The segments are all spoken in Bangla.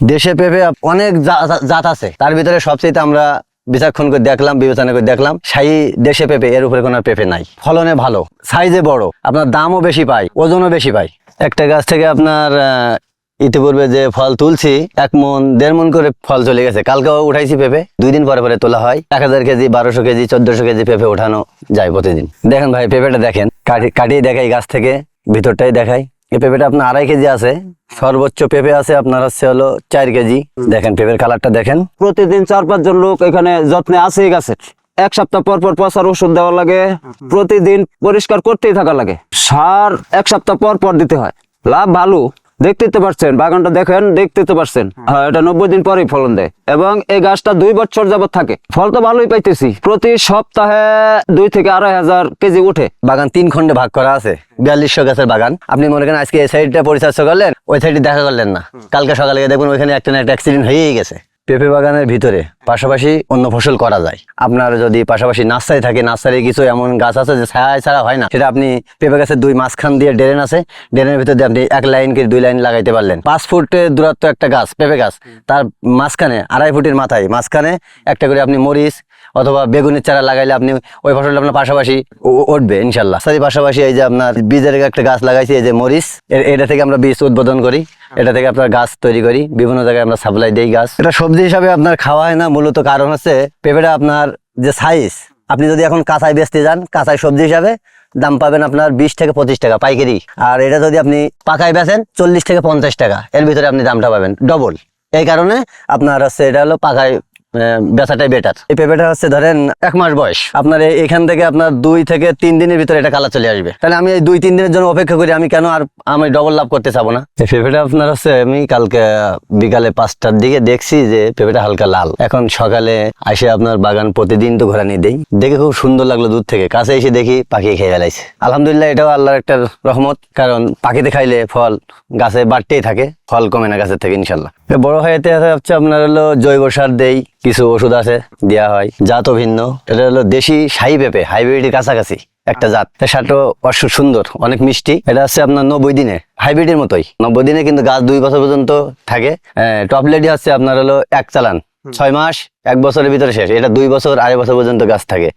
দেশে পেঁপে অনেক জাত আছে। তার ভিতরে সবচেয়ে আমরা বিচক্ষণ করে দেখলাম, বিবেচনা করে দেখলাম, সাই দেশে পেঁপে, এর উপরে কোনো পেঁপে নাই। ফলনে ভালো সাইজে বড়, আপনার দামও বেশি পাই, ওজনও বেশি পাই। একটা গাছ থেকে আপনার ইতিপূর্বে যে ফল তুলছি, এক মন, দেড় মন করে ফল চলে গেছে। কালকেও উঠাইছি পেঁপে, দুই দিন পরে পরে তোলা হয়। এক হাজার কেজি, বারোশো কেজি, চোদ্দশো কেজি পেঁপে ওঠানো যায় প্রতিদিন। দেখেন ভাই, পেঁপেটা দেখেন। কাটি কাটিয়ে দেখাই গাছ থেকে, ভিতরটাই দেখাই। এই পেঁপেটা আপনার আড়াই কেজি আছে। সর্বোচ্চ পেঁপে আছে আপনার হচ্ছে হলো চার কেজি। দেখেন পেঁপের কালারটা দেখেন। প্রতিদিন চার পাঁচজন লোক এখানে যত্নে আছে এই গাছের। এক সপ্তাহ পর পর পচার ওষুধ দেওয়া লাগে। প্রতিদিন পরিষ্কার করতেই থাকা লাগে। সার এক সপ্তাহ পর পর দিতে হয়। লাভ ভালো। দেখতে তো পারছেন বাগানটা দেখেন দেখতে তো পারছেন হ্যাঁ। এটা নব্বই দিন পরেই ফলন দেয়। এবং এই গাছটা দুই বছর যাবত থাকে। ফল তো ভালোই পাইতেছি। প্রতি সপ্তাহে দুই থেকে আড়াই হাজার কেজি উঠে বাগান তিন খন্ডে ভাগ করা আছে। বিয়াল্লিশশো গাছের বাগান। আপনি মনে করেন আজকে এই সাইডটা পরিচর্যা করলেন ওই সাইডে দেখা করলেন না। কালকে সকালে দেখুন ওইখানে একটা না একটা অ্যাক্সিডেন্ট হয়েই গেছে। পেঁপে বাগানের ভিতরে পাশাপাশি অন্য ফসল করা যায়। আপনার যদি পাশাপাশি নার্সারি থাকে নার্সারি কিছু এমন গাছ আছে যে ছায়া ছাড়া হয় না, সেটা আপনি পেঁপে গাছের দুই মাঝখান দিয়ে ড্রেন আছে, ড্রেনের ভিতরে আপনি এক লাইন কি দুই লাইন লাগাইতে পারলেন। পাঁচ ফুটের দূরত্ব একটা গাছ, পেঁপে গাছ, তার মাঝখানে, আড়াই ফুটের মাথায় মাঝখানে একটা করে আপনি মরিচ অথবা বেগুনের চারা লাগাইলে আপনি ওই ফসলটা আপনার পাশাপাশি উঠবে, ইনশাল্লাহ। তারই পাশাপাশি এই যে আপনার বীজের একটা গাছ লাগাইছি, এই যে মরিচ এটা থেকে আমরা বীজ উদ্বোধন করি। এটা থেকে আপনার গাছ তৈরি করি, বিভিন্ন জায়গায় আমরা সাপ্লাই দিই গাছ। এটা সবজি হিসাবে আপনার খাওয়া হয় না, মূলত কারণ হচ্ছে পেঁপেটা আপনার যে সাইজ আপনি যদি এখন কাঁচায় বেচতে যান কাঁচায় সবজি হিসাবে দাম পাবেন আপনার বিশ থেকে পঁচিশ টাকা পাইকারি। আর এটা যদি আপনি পাকায় বেচেন, চল্লিশ থেকে পঞ্চাশ টাকা, এর ভিতরে আপনি দামটা পাবেন ডবল এই কারণে আপনার হচ্ছে এটা হলো পাকায় বেচাটাই বেটার এই পেঁপেটা হচ্ছে ধরেন এক মাস বয়স। আপনার এখান থেকে আপনার দুই থেকে তিন দিনের ভিতরে এটা কালার চলে আসবে। তাহলে আমি এই দুই তিন দিনের জন্য অপেক্ষা করি, আমি কেন আর আমি ডবল লাভ করতে চাবো না? এই পেঁপেটা আপনার হচ্ছে আমি কালকে বিকালে পাঁচটার দিকে দেখছি যে পেঁপেটা হালকা লাল। এখন সকালে আসে আপনার বাগান প্রতিদিন তো ঘোরানি দেই। দেখে খুব সুন্দর লাগল দূর থেকে। কাছে এসে দেখি পাখি খেয়ে ফেলাইছে। আলহামদুলিল্লাহ এটাও আল্লাহর একটা রহমত, কারণ পাখিতে খাইলে ফল গাছে বাড়তেই থাকে। ফল কমে না গাছের থেকে ইনশাল্লাহ। বড় হয়েতে হচ্ছে আপনার হলো জৈব সার দেই কিছু ওষুধ আছে দেওয়া হয় জাতও ভিন্ন। এটা হলো দেশি সাই পেঁপে হাইব্রিডের কাছাকাছি একটা জাত। সারটা অসু সুন্দর অনেক মিষ্টি। এটা হচ্ছে আপনার নব্বই দিনে হাইব্রিডের মতোই। নব্বই দিনে কিন্তু গাছ দুই বছর পর্যন্ত থাকে। টপ লেডি হচ্ছে আপনার হলো এক চালান ছয় মাস এক বছরের ভিতরে শেষ। এটা দুই বছর আড়াই বছর পর্যন্ত গাছ থাকে।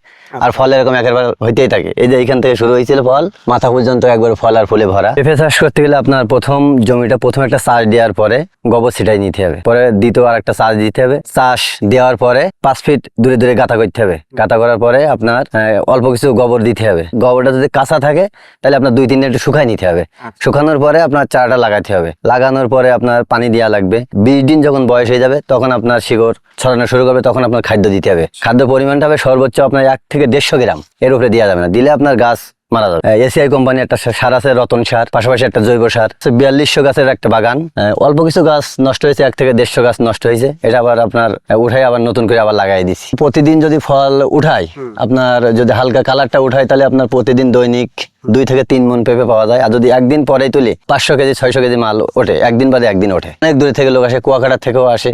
আর ফল এরকম একবার হইতেই থাকে। এই যে এখান থেকে শুরু হয়েছিল ফল মাথা পর্যন্ত একবার ফল আর ফুলে ভরা। পেঁপে চাষ করতে গেলে আপনার প্রথম জমিটা প্রথম একটা চাষ দেওয়ার পরে গোবর ছিটাই নিতে হবে। পরে দ্বিতীয় আর একটা চাষ দিতে হবে। চাষ দেওয়ার পরে পাঁচ ফিট দূরে দূরে গাঁথা করতে হবে। গাঁথা করার পরে আপনার অল্প কিছু গোবর দিতে হবে। গোবরটা যদি কাঁচা থাকে তাহলে আপনার দুই তিন দিন একটু শুকাই নিতে হবে। শুকানোর পরে আপনার চারাটা লাগাতে হবে। লাগানোর পরে আপনার পানি দেওয়া লাগবে। বিশ দিন যখন বয়স হয়ে যাবে তখন আপনার শিকড় ছড়ানো শুরু করবে। তখন আপনার খাদ্য দিতে হবে। খাদ্য পরিমাণটা হবে সর্বোচ্চ আপনার এক থেকে দেড়শো গ্রাম। এর উপরে দেওয়া যাবে না। দিলে আপনার গাছ মারা যাবে। এসিআই কোম্পানি একটা সার আছে রতন সার। পাশাপাশি একটা জৈব সার। বিয়াল্লিশশো গাছের একটা বাগান। অল্প কিছু গাছ নষ্ট হয়েছে এক থেকে দেড়শো গাছ নষ্ট হয়েছে। এটা আবার আপনার উঠাই আবার নতুন করে আবার লাগাই দিচ্ছি প্রতিদিন যদি ফল উঠাই আপনার যদি হালকা কালারটা উঠাই তাহলে আপনার প্রতিদিন দৈনিক দুই থেকে তিন মন পেঁপে পাওয়া যায়। আর যদি একদিন পরেই তুলি পাঁচশো কেজি ছয়শো কেজি মাল ওঠে। একদিন বাদে একদিন ওঠে। অনেক দূরে থেকে লোক আসে কুয়াকাটার থেকেও আসে।